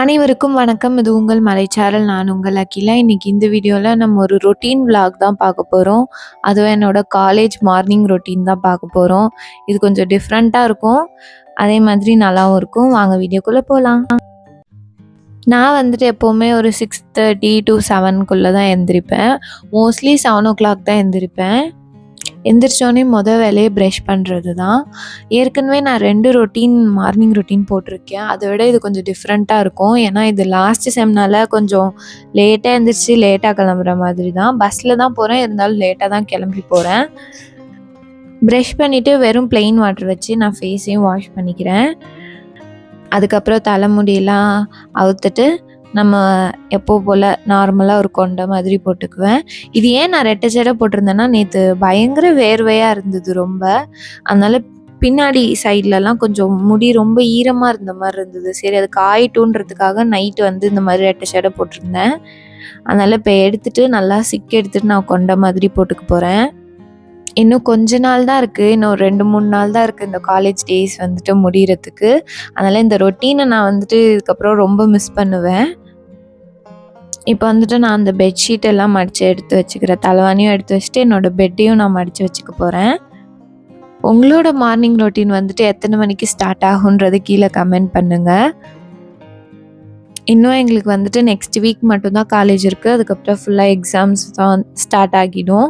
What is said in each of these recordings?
அனைவருக்கும் வணக்கம். இது உங்கள் மலைச்சாரல். நான் உங்கள் அகிலா. இன்றைக்கி இந்த வீடியோவில் நம்ம ஒரு ரொட்டீன் விளாக் தான் பார்க்க போகிறோம் அதுவும் என்னோட காலேஜ் மார்னிங் ரொட்டீன் தான் பார்க்க போகிறோம் இது கொஞ்சம் டிஃப்ரெண்ட்டாக இருக்கும். அதே மாதிரி நல்லாவும் இருக்கும். வாங்க வீடியோக்குள்ளே போகலாம் நான் வந்துட்டு எப்போவுமே ஒரு 6:30 டூ 7க்குள்ள தான் எழுந்திருப்பேன் மோஸ்ட்லி 7:00 தான் எழுந்திருப்பேன் எந்திரிச்சோடனே மொதல் வேலையை ப்ரஷ் பண்ணுறது தான். ஏற்கனவே நான் ரெண்டு ரொட்டீன் மார்னிங் ரொட்டீன் போட்டிருக்கேன். அதை விட இது கொஞ்சம் டிஃப்ரெண்ட்டாக இருக்கும். ஏன்னா இது லாஸ்ட் செம்னால் கொஞ்சம் லேட்டாக எந்திரிச்சு லேட்டாக கிளம்புற மாதிரி தான். பஸ்ஸில் தான் போகிறேன் இருந்தாலும் லேட்டாக தான் கிளம்பி போகிறேன் ப்ரெஷ் பண்ணிவிட்டு வெறும் பிளெயின் வாட்டர் வச்சு நான் ஃபேஸையும் வாஷ் பண்ணிக்கிறேன். அதுக்கப்புறம் தலைமுடியெல்லாம் அவுத்துட்டு நம்ம எப்போ போல் நார்மலாக ஒரு கொண்ட மாதிரி போட்டுக்குவேன். இது ஏன் நான் ரெட்டை ஜடை போட்டிருந்தேன்னா, நேற்று பயங்கர வேர்வையாக இருந்தது ரொம்ப. அதனால் பின்னாடி சைட்லலாம் கொஞ்சம் முடி ரொம்ப ஈரமாக இருந்த மாதிரி இருந்தது. சரி அது காயட்டுன்றதுக்காக நைட்டு வந்து இந்த மாதிரி ரெட்டை சேடை போட்டிருந்தேன். அதனால் இப்போ எடுத்துகிட்டு நல்லா சிக்க எடுத்துகிட்டு நான் கொண்ட மாதிரி போட்டுக்க போகிறேன் இன்னும் கொஞ்ச நாள் தான் இருக்குது இன்னும் ஒரு 2, 3 நாள் தான் இருக்குது இந்த காலேஜ் டேஸ் வந்துட்டு முடிகிறதுக்கு அதனால் இந்த ரொட்டீனை நான் வந்துட்டு இதுக்கப்புறம் ரொம்ப மிஸ் பண்ணுவேன். இப்போ வந்துட்டு நான் அந்த பெட்ஷீட் எல்லாம் மடித்து எடுத்து வச்சுக்கிறேன். தலவாணியும் எடுத்து வச்சுட்டு என்னோட பெட்டையும் நான் மடித்து வச்சுக்க போகிறேன் உங்களோட மார்னிங் ரொட்டீன் வந்துட்டு எத்தனை மணிக்கு ஸ்டார்ட் ஆகுன்றது கீழே கமெண்ட் பண்ணுங்கள் இன்னும் எங்களுக்கு வந்துட்டு நெக்ஸ்ட் வீக் மட்டும்தான் காலேஜ் இருக்குது அதுக்கப்புறம் ஃபுல்லாக எக்ஸாம்ஸ் தான் ஸ்டார்ட் ஆகிடும்.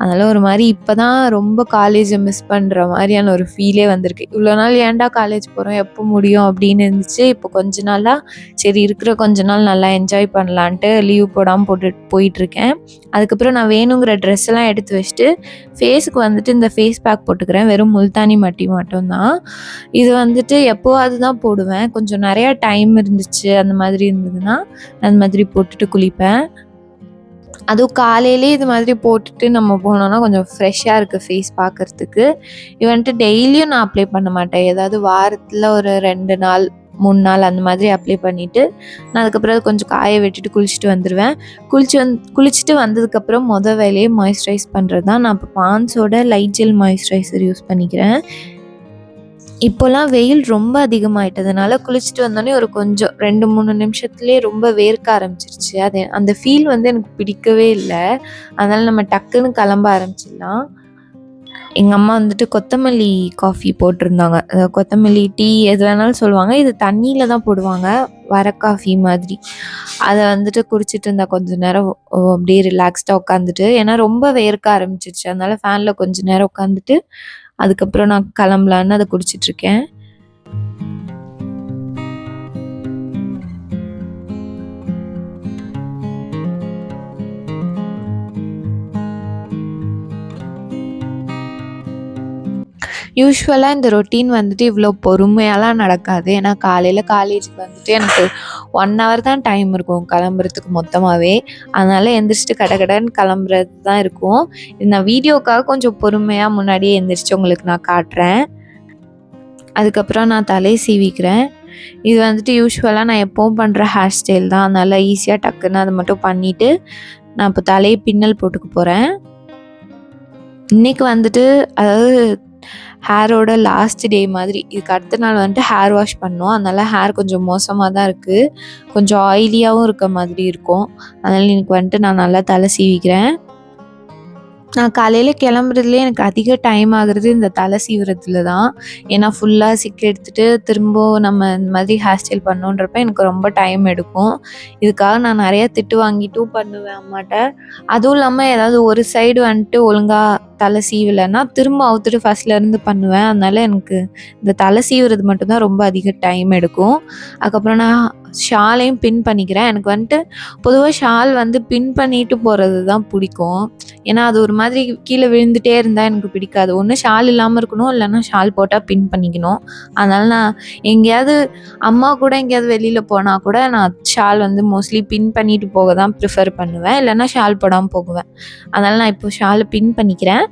அதனால் ஒரு மாதிரி இப்போ தான் ரொம்ப காலேஜை மிஸ் பண்ணுற மாதிரியான ஒரு ஃபீலே வந்திருக்கு. இவ்வளோ நாள் ஏன்டா காலேஜ் போகிறோம் எப்போ முடியும்? அப்படின்னு இருந்துச்சு. இப்போ கொஞ்ச நாளாக சரி இருக்கிற கொஞ்ச நாள் நல்லா என்ஜாய் பண்ணலான்ட்டு லீவ் போடாமல் போட்டுட்டு போயிட்டுருக்கேன். அதுக்கப்புறம் நான் வேணுங்கிற ட்ரெஸ் எல்லாம் எடுத்து வச்சுட்டு, ஃபேஸுக்கு வந்துட்டு இந்த ஃபேஸ் பேக் போட்டுக்கிறேன். வெறும் முல்தானி மட்டி மட்டும்தான் இது வந்துட்டு எப்போவாவது தான் போடுவேன். கொஞ்சம் நிறையா டைம் இருந்துச்சு அந்த மாதிரி இருந்ததுன்னா, அந்த மாதிரி போட்டுட்டு குளிப்பேன். அதுவும் காலையிலேயே இது மாதிரி போட்டுட்டு நம்ம போனோம்னா கொஞ்சம் ஃப்ரெஷ்ஷாக இருக்குது ஃபேஸ் பார்க்கறதுக்கு. இது வந்துட்டு டெய்லியும் நான் அப்ளை பண்ண மாட்டேன். ஏதாவது வாரத்தில் ஒரு ரெண்டு நாள், மூணு நாள் அந்த மாதிரி அப்ளை பண்ணிவிட்டு நான் அதுக்கப்புறம் அது கொஞ்சம் காய விட்டுட்டு குளிச்சுட்டு வந்துடுவேன் குளிச்சு வந் குளிச்சுட்டு வந்ததுக்கப்புறம் மொதல் வேலையே மாய்ஸ்சரைஸ் பண்ணுறது தான். நான் இப்போ பான்ஸோட லைட் ஜெல் மாய்ஸ்சரைசர் யூஸ் பண்ணிக்கிறேன். இப்போலாம் வெயில் ரொம்ப அதிகமாயிட்டதுனால குளிச்சுட்டு வந்தோடனே ஒரு கொஞ்சம் ரெண்டு மூணு நிமிஷத்துலேயே ரொம்ப வேர்க்க ஆரம்பிச்சிருச்சு. அது அந்த ஃபீல் வந்து எனக்கு பிடிக்கவே இல்லை அதனால நம்ம டக்குன்னு கிளம்ப ஆரம்பிச்சிடலாம். எங்கள் அம்மா வந்துட்டு கொத்தமல்லி காஃபி போட்டிருந்தாங்க. கொத்தமல்லி டீ எது வேணாலும் சொல்லுவாங்க. இது தண்ணியில் தான் போடுவாங்க. வர காஃபி மாதிரி. அதை வந்துட்டு குடிச்சிட்டு இருந்தா கொஞ்ச நேரம் அப்படியே ரிலாக்ஸ்டாக உட்காந்துட்டு. ஏன்னா ரொம்ப வேர்க்க ஆரம்பிச்சிருச்சு. அதனால ஃபேனில் கொஞ்ச நேரம் உட்காந்துட்டு, அதுக்கப்புறம் நான் கிளம்பலான்னு அதை குடிச்சிட்டுருக்கேன். யூஸ்வலாக இந்த ரொட்டீன் வந்துட்டு இவ்வளோ பொறுமையாலாம் நடக்காது. ஏன்னா காலையில் காலேஜுக்கு வந்துட்டு எனக்கு ஒன் ஹவர் தான் டைம் இருக்கும் கிளம்புறதுக்கு அதனால் எழுந்திரிச்சிட்டு கட கடன்னு கிளம்புறது தான் இருக்கும். இந்த நான் வீடியோக்காக கொஞ்சம் பொறுமையாக முன்னாடியே எந்திரிச்சு உங்களுக்கு நான் காட்டுறேன். அதுக்கப்புறம் நான் தலையை சீவிக்கிறேன். இது வந்துட்டு யூஸ்வலாக நான் எப்போவும் பண்ணுற ஹேர் ஸ்டைல் தான். அதனால் ஈஸியாக டக்குன்னு அதை மட்டும் பண்ணிவிட்டு நான் இப்போ தலையை பின்னல் போட்டுக்க போகிறேன் இன்றைக்கி வந்துட்டு அதாவது ஹேரோட லாஸ்ட் டே மாதிரி. இதுக்கு அடுத்த நாள் வந்துட்டு ஹேர் வாஷ் பண்ணோம். அதனால ஹேர் கொஞ்சம் மோசமாக தான் இருக்குது கொஞ்சம் ஆயிலியாகவும் இருக்க மாதிரி இருக்கும். அதனால் எனக்கு வந்துட்டு நான் நல்லா தலை சீவிக்கிறேன். நான் காலையில் கிளம்புறதுலேயே எனக்கு அதிக டைம் ஆகுறது இந்த தலை சீவுறதுல தான். ஏன்னா ஃபுல்லாக சிக் எடுத்துகிட்டு திரும்ப நம்ம இந்த மாதிரி ஹேர் ஸ்டைல் பண்ணுன்றப்ப எனக்கு ரொம்ப டைம் எடுக்கும். இதுக்காக நான் நிறையா திட்டு வாங்கிட்டும் பண்ணுவேன் அம்மாட்ட. அதுவும் இல்லாமல் ஏதாவது ஒரு சைடு வந்துட்டு ஒழுங்காக தலை சீவலைன்னா திரும்ப அவுத்துட்டு ஃபர்ஸ்ட்லேருந்து பண்ணுவேன். அதனால எனக்கு இந்த தலை சீவுறது மட்டும்தான் ரொம்ப அதிக டைம் எடுக்கும். அதுக்கப்புறம் நான் ஷாலையும் பின் பண்ணிக்கிறேன். எனக்கு வந்துட்டு பொதுவாக ஷால் வந்து பின் பண்ணிட்டு போகிறது தான் பிடிக்கும். ஏன்னா அது ஒரு மாதிரி கீழே விழுந்துட்டே இருந்தால் எனக்கு பிடிக்காது. ஒன்று ஷால் இல்லாமல் இருக்கணும். இல்லைன்னா ஷால் போட்டால் பின் பண்ணிக்கணும். அதனால நான் எங்கேயாவது அம்மா கூட எங்கேயாவது வெளியில் போனால் கூட நான் ஷால் வந்து மோஸ்ட்லி பின் பண்ணிட்டு போக தான் ப்ரிஃபர் பண்ணுவேன். இல்லைன்னா ஷால் போடாமல் போகுவேன். அதனால நான் இப்போ ஷாலை பின் பண்ணிக்கிறேன்.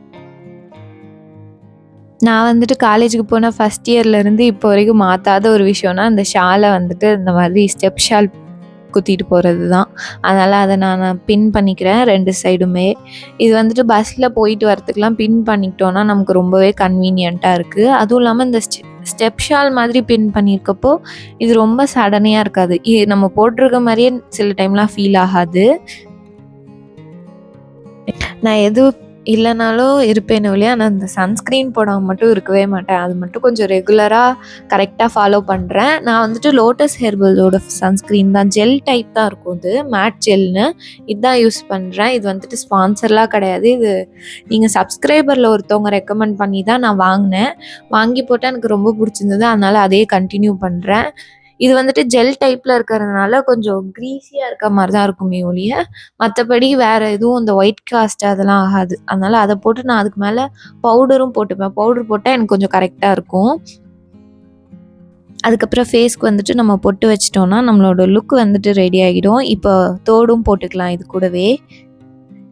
நான் வந்துட்டு காலேஜுக்கு போன ஃபஸ்ட் இயர்லேருந்து இப்போ வரைக்கும் மாற்றாத ஒரு விஷயம்னா, இந்த ஷாலை வந்துட்டு இந்த மாதிரி ஸ்டெப் ஷால் குத்திட்டு போகிறது தான். அதனால் அதை நான் பின் பண்ணிக்கிறேன் ரெண்டு சைடுமே. இது வந்துட்டு பஸ்ஸில் போயிட்டு வரத்துக்கெலாம் பின் பண்ணிக்கிட்டோன்னா நமக்கு ரொம்பவே கன்வீனியண்ட்டாக இருக்குது அதுவும் இல்லாமல் இந்த ஸ்டெப் ஷால் மாதிரி பின் பண்ணியிருக்கப்போ இது ரொம்ப சடனையாக இருக்காது இது நம்ம போட்டிருக்க மாதிரியே சில டைம்லாம் ஃபீல் ஆகாது நான் எது இல்லைனாலும் இருப்பேனோ இல்லையா ஆனால் அந்த சன்ஸ்க்ரீன் போடாமல் மட்டும் இருக்கவே மாட்டேன். அது மட்டும் கொஞ்சம் ரெகுலராக கரெக்டாக ஃபாலோ பண்ணுறேன் நான் வந்துட்டு லோட்டஸ் ஹெர்பலோட சன்ஸ்க்ரீன் தான். ஜெல் டைப் தான் இருக்கும் இது. மேட் ஜெல்னு இதுதான் யூஸ் பண்ணுறேன் இது வந்துட்டு ஸ்பான்சர்லாம் கிடையாது. இது நீங்கள் சப்ஸ்கிரைபரில் ஒருத்தவங்க ரெக்கமெண்ட் பண்ணி தான் நான் வாங்கினேன். வாங்கி போட்டால் எனக்கு ரொம்ப பிடிச்சிருந்தது. அதனால் அதே கண்டினியூ பண்ணுறேன் இது வந்துட்டு ஜெல் டைப்பில் இருக்கிறதுனால கொஞ்சம் க்ரீஸியாக இருக்க மாதிரி தான் இருக்குமே ஒழிய மற்றபடி வேறு எதுவும் இந்த ஒயிட் காஸ்ட் அதெல்லாம் ஆகாது. அதனால் அதை போட்டு நான் அதுக்கு மேலே பவுடரும் போட்டுப்பேன். பவுடர் போட்டால் எனக்கு கொஞ்சம் கரெக்டாக இருக்கும். அதுக்கப்புறம் ஃபேஸ்க்கு வந்துட்டு நம்ம பொட்டு வச்சிட்டோம்னா நம்மளோட லுக் வந்துட்டு ரெடி ஆகிடும். இப்போ தோடும் போட்டுக்கலாம் இது கூடவே.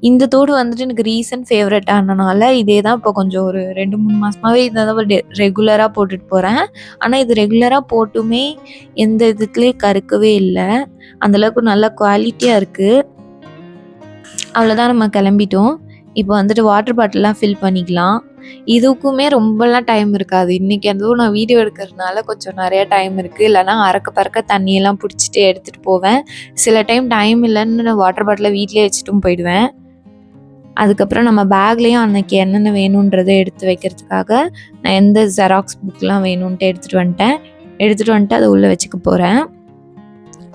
இந்த தோடு வந்துட்டு எனக்கு ரீசன்ட் ஃபேவரட் ஆனனால இதே தான் இப்போ கொஞ்சம் ஒரு ரெண்டு மூணு மாதமாகவே இதை தான் ரெகுலராக போட்டுட்டு போகிறேன் ஆனால் இது ரெகுலராக போட்டுமே எந்த இதுக்குலேயும் கருக்கவே இல்லை. அந்தளவுக்கு நல்ல குவாலிட்டியாக இருக்குது அவ்வளோதான் நம்ம கிளம்பிட்டோம். இப்போ வந்துட்டு வாட்டர் பாட்டிலாம் ஃபில் பண்ணிக்கலாம். இதுக்குமே ரொம்பலாம் டைம் இருக்காது. இன்றைக்கி எதுவும் நான் வீடியோ எடுக்கிறதுனால கொஞ்சம் நிறையா டைம் இருக்குது இல்லைனா அறக்க பறக்க தண்ணியெல்லாம் பிடிச்சிட்டு எடுத்துகிட்டு போவேன். சில டைம் டைம் இல்லைன்னு நான் வாட்டர் பாட்டிலை வீட்டிலே வச்சுட்டும் போயிடுவேன். அதுக்கப்புறம் நம்ம பேக்லேயும் அன்னைக்கு என்னென்ன வேணுன்றதை எடுத்து வைக்கிறதுக்காக நான் எந்த ஜெராக்ஸ் புக்லாம் வேணும்ன்ட்டு எடுத்துகிட்டு வந்துட்டேன். எடுத்துகிட்டு வந்துட்டு அதை உள்ளே வச்சுக்க போகிறேன்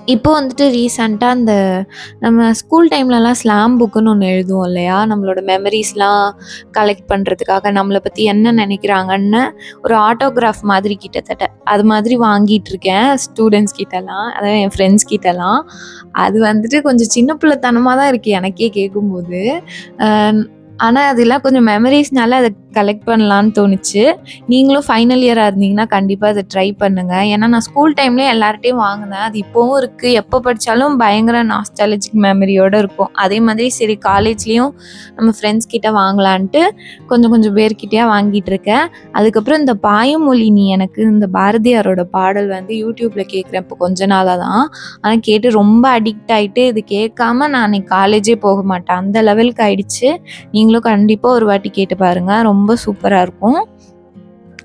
இப்போ வந்துட்டு ரீசண்டாக அந்த நம்ம ஸ்கூல் டைம்லலாம் ஸ்லாம் புக்குன்னு ஒன்று எழுதுவோம் இல்லையா? நம்மளோட மெமரிஸ்லாம் கலெக்ட் பண்ணுறதுக்காக நம்மளை பற்றி என்ன நினைக்கிறாங்கன்னு ஒரு ஆட்டோகிராஃப் மாதிரி கிட்டத்தட்ட. அது மாதிரி வாங்கிட்டு இருக்கேன் ஸ்டூடெண்ட்ஸ் கிட்டலாம் அதாவது என் ஃப்ரெண்ட்ஸ் கிட்டலாம். அது வந்துட்டு கொஞ்சம் சின்ன பிள்ளைத்தனமாக தான் இருக்குது எனக்கே கேட்கும்போது. ஆனால் அதெல்லாம் கொஞ்சம் மெமரிஸ்னால அதை கலெக்ட் பண்ணலான்னு தோணுச்சு. நீங்களும் ஃபைனல் இயராக இருந்தீங்கன்னா கண்டிப்பாக அதை ட்ரை பண்ணுங்கள் ஏன்னா நான் ஸ்கூல் டைம்லேயே எல்லார்ட்டையும் வாங்கினேன். அது இப்போவும் இருக்குது எப்போ படித்தாலும் பயங்கர நாஸ்டாலஜிக் மெமரியோடு இருக்கும். அதே மாதிரி சரி காலேஜ்லேயும் நம்ம ஃப்ரெண்ட்ஸ் கிட்ட வாங்கலான்ட்டு கொஞ்சம் கொஞ்சம் பேர்கிட்டயே வாங்கிட்டு இருக்கேன். அதுக்கப்புறம் இந்த பாயமொழி நீ எனக்கு இந்த பாரதியாரோட பாடல் வந்து யூடியூப்பில் கேட்குறேன் இப்போ கொஞ்ச நாளாக தான். ஆனால் கேட்டு ரொம்ப அடிக்ட் ஆகிட்டு இது கேட்காம நான் அன்னைக்கு காலேஜே போக மாட்டேன். அந்த லெவலுக்கு ஆயிடுச்சு. நீங்களும் கண்டிப்பாக ஒரு வாட்டி கேட்டு பாருங்கள் ரொம்ப சூப்பராக இருக்கும்.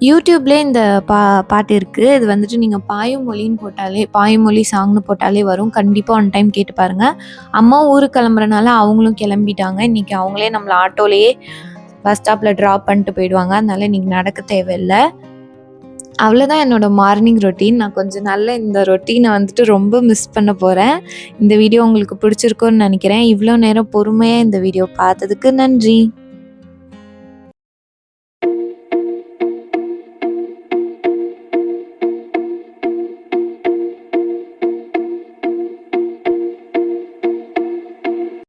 யூடியூப்லேயே இந்த பா பாட்டு இருக்குது இது வந்துட்டு நீங்கள் பாயுமொழின்னு போட்டாலே பாயுமொழி சாங்னு போட்டாலே வரும். கண்டிப்பாக ஒன் டைம் கேட்டு பாருங்கள் அம்மா ஊருக்கு கிளம்புறனால அவங்களும் கிளம்பிட்டாங்க. இன்றைக்கி அவங்களே நம்மளை ஆட்டோலேயே பஸ் ஸ்டாப்பில் ட்ராப் பண்ணிட்டு போயிடுவாங்க. அதனால இன்றைக்கி நடக்க தேவையில்லை. அவ்வளோதான் என்னோடய மார்னிங் ரொட்டீன் நான் கொஞ்சம் நல்ல இந்த ரொட்டீனை வந்துட்டு ரொம்ப மிஸ் பண்ண போகிறேன் இந்த வீடியோ உங்களுக்கு பிடிச்சிருக்கோன்னு நினைக்கிறேன். இவ்வளோ நேரம் பொறுமையாக இந்த வீடியோ பார்த்ததுக்கு நன்றி.